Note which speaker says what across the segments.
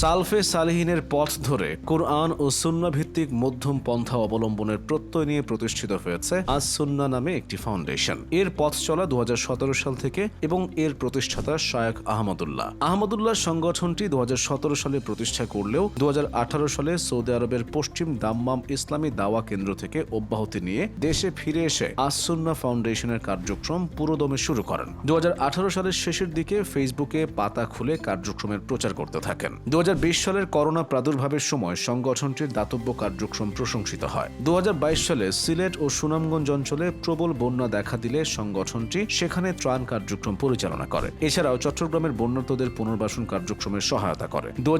Speaker 1: সালফে সালেহিনের পথ ধরে কোরআন ও ভিত্তিক মধ্যম পন্থা অবলম্বনের প্রত্যয় নিয়ে প্রতিষ্ঠিত হয়েছে আজ সুন্না নামে একটি ফাউন্ডেশন এর পথ চলা দুহাজার সতেরো সাল থেকে এবং এর প্রতিষ্ঠাতা শায়েখ আহমদুল্লাহ। আহমদুল্লাহ সংগঠনটি দুহাজার সতেরো সালে প্রতিষ্ঠা করলেও দুহাজার আঠারো সালে সৌদি আরবের পশ্চিম দাম্মাম ইসলামী দাওয়া কেন্দ্র থেকে অব্যাহতি নিয়ে দেশে ফিরে এসে আসুন্না ফাউন্ডেশনের কার্যক্রম পুরোদমে শুরু করেন। দু হাজার আঠারো সালের শেষের দিকে ফেসবুকে পাতা খুলে কার্যক্রমের প্রচার করতে থাকেন। দু সালের করোনা প্রাদুর্ভাবের সময় সংগঠনটির দাতব্য কার্যক্রম প্রশংসিত হয়। দু সালে সিলেট ও সুনামগঞ্জ অঞ্চলে প্রবল বন্যা দেখা দিলে সংগঠনটি সেখানে ত্রাণ কার্যক্রম পরিচালনা করে। এছাড়াও চট্টগ্রামের বন্যার্তদের পুনর্বাসন কার্যক্রমের সহায়তা করে। দু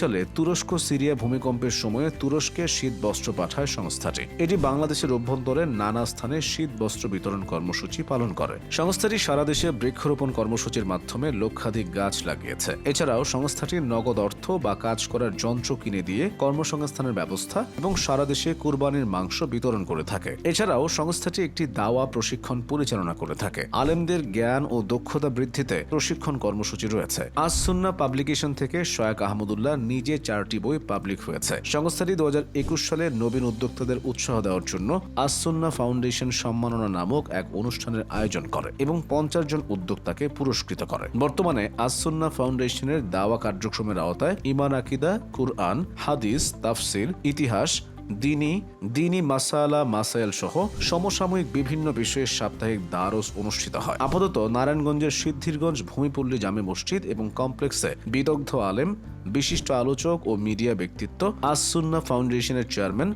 Speaker 1: সালে তুরস্ক সিরিয়া ভূমিকম্পের সময়ে তুরস্কে শীত বস্ত্র পাঠায় সংস্থাটি। এটি বাংলাদেশের অভ্যন্তরে নানা স্থানে শীত বস্ত্র বিতরণ কর্মসূচি পালন করে। সংস্থাটি সারা দেশে বৃক্ষরোপণ কর্মসূচির মাধ্যমে লক্ষাধিক গাছ লাগিয়েছে। এছাড়াও সংস্থাটি নগদ অর্থ বা কাজ করার যন্ত্র কিনে দিয়ে কর্মসংস্থানের ব্যবস্থা এবং সারা দেশে কুরবানির মাংস বিতরণ করে থাকে। এছাড়াও সংস্থাটি একটি দাওয়া প্রশিক্ষণ পরিচালনা করে থাকে। আলেমদের জ্ঞান ও দক্ষতা বৃদ্ধিতে প্রশিক্ষণ কর্মসূচি রয়েছে। আজ সুন্না পাবলিকেশন থেকে শয়াক আহমদুল্লাহ নিজে চারটি বই পাবলিক হয়েছে। সংস্থাটি দু হাজার একুশ সালে নবীন উদ্যোক্তাদের উৎসাহ দেওয়ার জন্য আসুন্না ফাউন্ডেশন সম্মাননা নামক এক অনুষ্ঠানের আয়োজন করে এবং পঞ্চাশ জন উদ্যোক্তাকে পুরস্কৃত করে। বর্তমানে আসুন্না ফাউন্ডেশনের দাওয়া কার্যক্রমের আওতায় ইমান আকিদা কুরআন হাদিস তাফসির ইতিহাস দিনী দিনী মাসালা, মাসাইল সহ সমসাময়িক বিভিন্ন বিষয়ে সাপ্তাহিক দারস অনুষ্ঠিত হয়। আপাতত নারায়ণগঞ্জের সিদ্ধিরগঞ্জ ভূমিপল্লী জামে মসজিদ এবং কমপ্লেক্সে বিদগ্ধ আলেম, বিশিষ্ট আলোচক ও মিডিয়া ব্যক্তিত্ব আসুন্না ফাউন্ডেশনের চেয়ারম্যান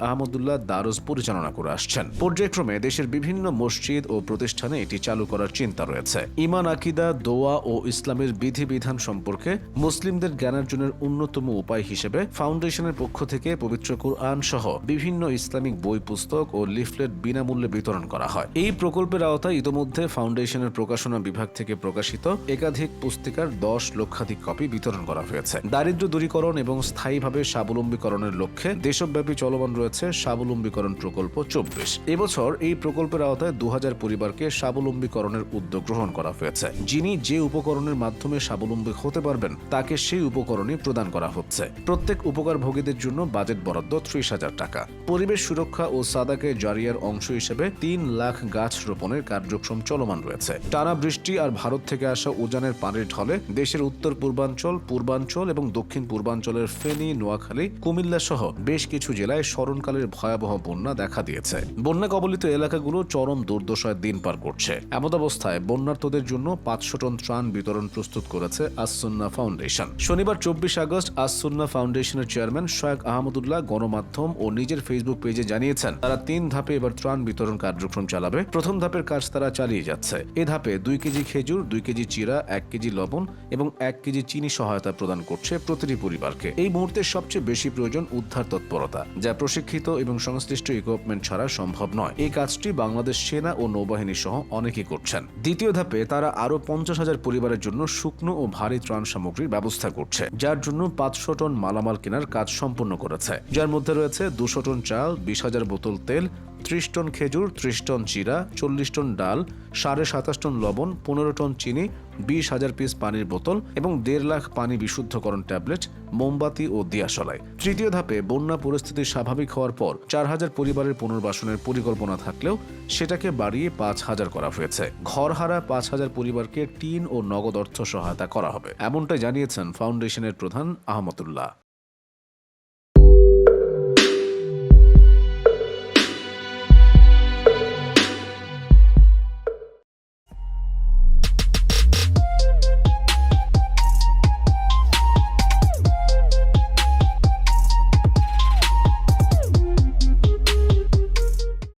Speaker 1: আহমদুল্লাহ দারুস পরিচালনা করে আসছেন। পর্যায়ক্রমে দেশের বিভিন্ন মসজিদ ও প্রতিষ্ঠানে এটি চালু করার চিন্তা রয়েছে। ইমান আকিদা, দোয়া ও ইসলামের বিধিবিধান সম্পর্কে মুসলিমদের জ্ঞানার্জনের অন্যতম উপায় হিসেবে ফাউন্ডেশনের পক্ষ থেকে পবিত্র কোরআন সহ বিভিন্ন ইসলামিক বই পুস্তক ও লিফলেট বিনামূল্যে বিতরণ করা হয়। এই প্রকল্পের আওতায় ইতোমধ্যে ফাউন্ডেশনের প্রকাশনা বিভাগ থেকে প্রকাশিত একাধিক পুস্তিকার দশ লক্ষাধিক কপি বিতরণ করা হয়েছে। দারিদ্র দূরীকরণ এবং স্থায়ীভাবে স্বাবলম্বীকরণের লক্ষ্যে দেশব্যাপী চলমান রয়েছে স্বাবলম্বীকরণ প্রকল্প চব্বিশ। এবছর এই প্রকল্পের আওতায় দু হাজার পরিবারকে স্বাবলম্বীকরণের উদ্যোগ গ্রহণ করা হয়েছে। যিনি যে উপকরণের মাধ্যমে স্বাবলম্বী হতে পারবেন, তাকে সেই উপকরণই প্রদান করা হচ্ছে। প্রত্যেক উপকারভোগীদের জন্য বাজেট বরাদ্দ ত্রিশ হাজার টাকা। পরিবেশ সুরক্ষা ও সাদাকে জারিয়ার অংশ হিসেবে তিন লাখ গাছ রোপণের কার্যক্রম চলমান রয়েছে। টানা বৃষ্টি আর ভারত থেকে আসা উজানের পানির ঢলে দেশের উত্তর পূর্বাঞ্চল পূর্বাঞ্চল এবং দক্ষিণ পূর্বাঞ্চলের ফেনী, নোয়াখালী, কুমিল্লা সহ বেশ কিছু জেলায় স্মরণকালের ভয়াবহ বন্যা দেখা দিয়েছে। বন্যা কবলিত এলাকাগুলো চরম দুর্দশায় দিন পার করছে। এমত অবস্থায় বন্যার্তদের জন্য পাঁচশো টন ত্রাণ বিতরণ প্রস্তুত করেছে আসুন্না ফাউন্ডেশন। শনিবার চব্বিশ আগস্ট আসুন্না ফাউন্ডেশনের চেয়ারম্যান শয়েক আহমদুল্লাহ গণমাধ্যম ও নিজের ফেসবুক পেজে জানিয়েছেন, তারা তিন ধাপে এবার ত্রাণ বিতরণ কার্যক্রম চালাবে। প্রথম ধাপের কাজ তারা চালিয়ে যাচ্ছে। এ ধাপে দুই কেজি খেজুর, দুই কেজি চিরা, এক কেজি লবণ এবং এক কেজি চিনি সহায়তা প্রদান করছে প্রতিটি পরিবারকে। এই মুহূর্তে সবচেয়ে বেশি প্রয়োজন উদ্ধার তৎপরতা, যা প্রশিক্ষিত এবং সংশ্লিষ্ট ইকুইপমেন্ট ছাড়া সম্ভব নয়। এই কাজটি বাংলাদেশ সেনা ও নৌবাহিনী সহ অনেকেই করছেন। দ্বিতীয় ধাপে তারা আরও পঞ্চাশ হাজার পরিবারের জন্য শুকনো ও ভারী ত্রাণ সামগ্রীর ব্যবস্থা করছে, যার জন্য পাঁচশো টন মালামাল কেনার কাজ সম্পন্ন করেছে, যার মধ্যে রয়েছে দুশো টন চাল, বিশ হাজার বোতল তেল, ত্রিশ টন খেজুর, ত্রিশ টন চিরা, চল্লিশ টন ডাল, সাড়ে সাতাশ টন লবণ, পনেরো টন চিনি, বিশ হাজার পিস পানির বোতল এবং দেড় লাখ পানি বিশুদ্ধকরণ ট্যাবলেট, মোমবাতি ও দিয়াশলাই তৃতীয় ধাপে বন্যা পরিস্থিতি স্বাভাবিক হওয়ার পর চার হাজার পরিবারের পুনর্বাসনের পরিকল্পনা থাকলেও সেটাকে বাড়িয়ে পাঁচ হাজার করা হয়েছে। ঘরহারা পাঁচ হাজার পরিবারকে টিন ও নগদ অর্থ সহায়তা করা হবে, এমনটাই জানিয়েছেন ফাউন্ডেশনের প্রধান আহমদুল্লাহ।